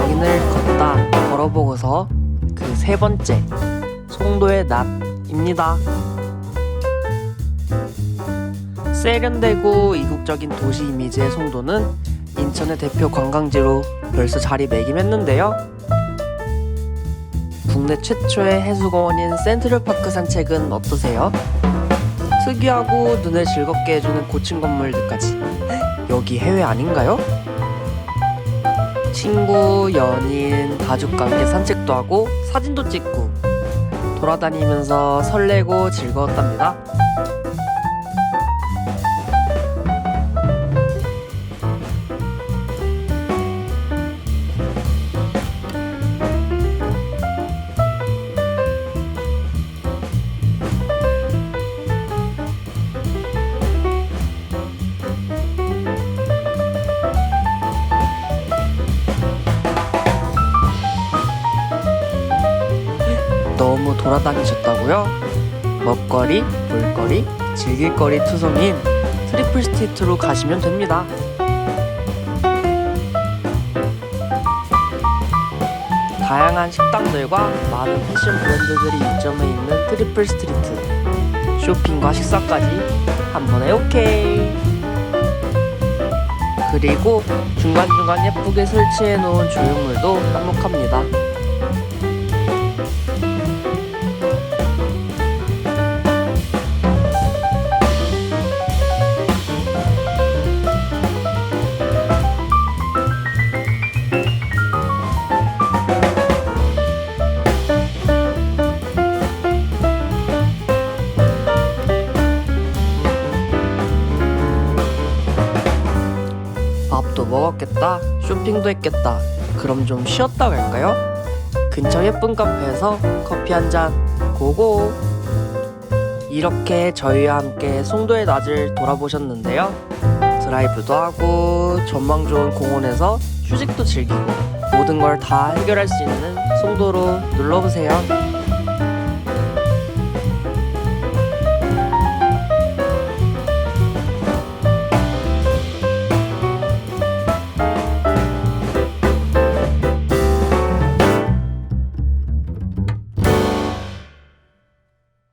여긴을 걷다 걸어보고서 그 세 번째 송도의 낮입니다. 세련되고 이국적인 도시 이미지의 송도는 인천의 대표 관광지로 벌써 자리매김했는데요. 국내 최초의 해수공원인 센트럴파크 산책은 어떠세요? 특이하고 눈을 즐겁게 해주는 고층 건물들까지 여기 해외 아닌가요? 친구, 연인, 가족과 함께 산책도 하고 사진도 찍고 돌아다니면서 설레고 즐거웠답니다. 너무 돌아다니셨다고요? 먹거리, 볼거리, 즐길거리 투성인 트리플 스테이트로 가시면 됩니다. 다양한 식당들과 많은 패션 브랜드들이 입점해 있는 트리플 스트리트 쇼핑과 식사까지 한 번에 오케이 그리고 중간중간 예쁘게 설치해 놓은 조형물도 한몫합니다 밥도 먹었겠다, 쇼핑도 했겠다. 그럼 좀 쉬었다 갈까요? 근처 예쁜 카페에서 커피 한 잔 고고. 이렇게 저희와 함께 송도의 낮을 돌아보셨는데요. 드라이브도 하고 전망 좋은 공원에서 휴식도 즐기고 모든 걸 다 해결할 수 있는 송도로 눌러보세요.